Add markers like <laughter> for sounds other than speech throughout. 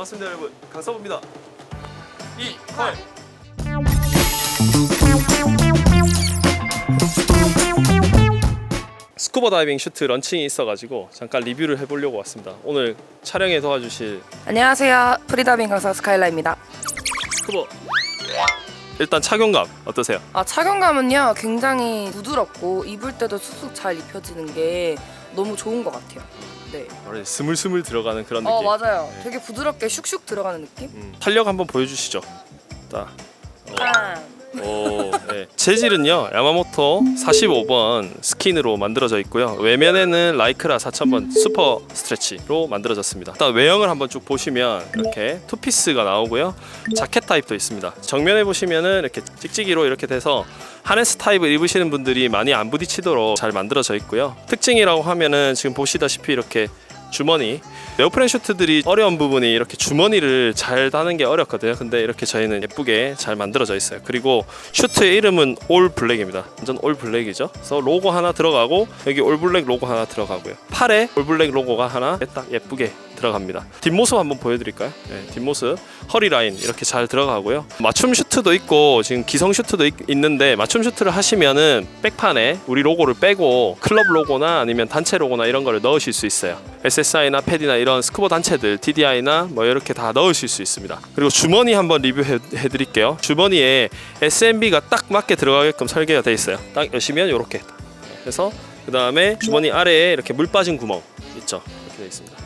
반갑습니다 여러분. 강서부입니다. 이퀄 스쿠버 다이빙 슈트 런칭이 있어가지고 잠깐 리뷰를 해보려고 왔습니다. 오늘 촬영에 도와주실 안녕하세요. 프리다빙 강사 스카일라입니다. 스쿠버 일단 착용감 어떠세요? 아, 착용감은요 굉장히 부드럽고 입을 때도 쑥쑥 잘 입혀지는 게 너무 좋은 것 같아요. 네. 원래 스물스물 들어가는 그런 느낌 어 맞아요. 네. 되게 부드럽게 슉슉 들어가는 느낌? 음, 탄력 한번 보여주시죠 딱 아. 오, 네. 재질은요 야마모토 45번 스킨으로 만들어져 있고요. 외면에는 라이크라 4000번 슈퍼 스트레치로 만들어졌습니다. 일단 외형을 한번 쭉 보시면 이렇게 투피스가 나오고요. 자켓 타입도 있습니다. 정면에 보시면은 이렇게 찍찍이로 이렇게 돼서 하네스 타입을 입으시는 분들이 많이 안 부딪히도록 잘 만들어져 있고요. 특징이라고 하면은 지금 보시다시피 이렇게 주머니. 네오프렌 슈트들이 어려운 부분이 이렇게 주머니를 잘 다는 게 어렵거든요. 근데 이렇게 저희는 예쁘게 잘 만들어져 있어요. 그리고 슈트의 이름은 올 블랙입니다. 완전 올 블랙이죠. 그래서 로고 하나 들어가고 여기 올 블랙 로고 하나 들어가고요. 팔에 올 블랙 로고가 하나 딱 예쁘게 들어갑니다. 뒷모습 한번 보여드릴까요? 네, 뒷모습. 허리 라인 이렇게 잘 들어가고요. 맞춤 슈트도 있고 지금 기성 슈트도 있, 있는데 맞춤 슈트를 하시면은 백판에 우리 로고를 빼고 클럽 로고나 아니면 단체 로고나 이런 거를 넣으실 수 있어요. SSI나 패디나 이런 스쿠버 단체들 TDI나 뭐 이렇게 다 넣으실 수 있습니다. 그리고 주머니 한번 리뷰해 드릴게요. 주머니에 SMB가 딱 맞게 들어가게끔 설계가 돼 있어요. 딱 여시면 이렇게. 그래서 그 다음에 주머니 아래에 이렇게 물 빠진 구멍 있죠? 이렇게 돼 있습니다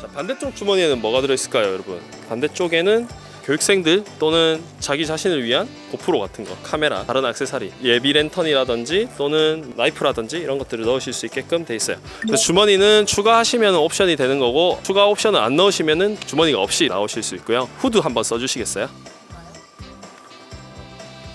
자, 반대쪽 주머니에는 뭐가 들어있을까요 여러분? 반대쪽에는 교육생들 또는 자기 자신을 위한 고프로 같은 거 카메라 다른 액세서리 예비 랜턴이라든지 또는 나이프라든지 이런 것들을 넣으실 수 있게끔 돼 있어요. 그래서 주머니는 추가하시면 옵션이 되는 거고 추가 옵션을 안 넣으시면은 주머니가 없이 나오실 수 있고요. 후드 한번 써주시겠어요?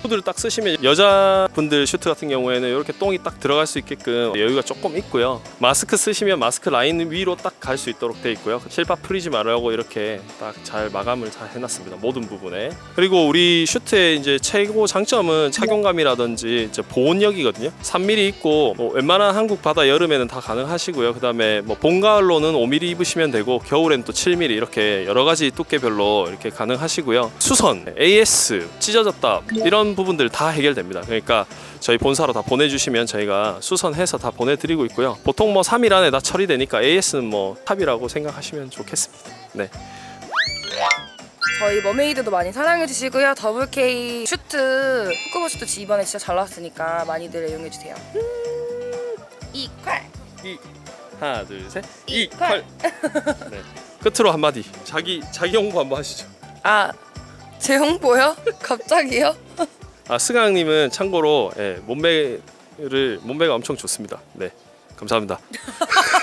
후드를 딱 쓰시면 여자분들 슈트 같은 경우에는 이렇게 똥이 딱 들어갈 수 있게끔 여유가 조금 있고요. 마스크 쓰시면 마스크 라인 위로 딱 갈 수 있도록 돼 있고요. 실밥 풀리지 말라고 이렇게 딱 잘 마감을 잘 해놨습니다. 모든 부분에. 그리고 우리 슈트의 이제 최고 장점은 착용감이라든지 이제 보온력이거든요. 3mm 있고 뭐 웬만한 한국 바다 여름에는 다 가능하시고요. 그다음에 뭐 봄 가을로는 5mm 입으시면 되고 겨울엔 또 7mm 이렇게 여러 가지 두께별로 이렇게 가능하시고요. 수선, AS, 찢어졌다 이런 부분들 다 해결됩니다. 그러니까 저희 본사로 다 보내주시면 저희가 수선해서 다 보내드리고 있고요. 보통 뭐 3일 안에 다 처리되니까 AS는 뭐 탑이라고 생각하시면 좋겠습니다. 네. 저희 머메이드도 많이 사랑해 주시고요. 더블 K 슈트 후크버 슈트 이번에 진짜 잘 나왔으니까 많이들 이용해 주세요. 이퀄. 이 하나 둘 셋. 이퀄. 이퀄. 네. 끝으로 한마디. 자기 자기 홍보 한번 하시죠. 아, 제 홍보요? <laughs> 갑자기요? 아 스강님은 참고로 예, 몸매를 몸매가 엄청 좋습니다. 네. 감사합니다. <laughs>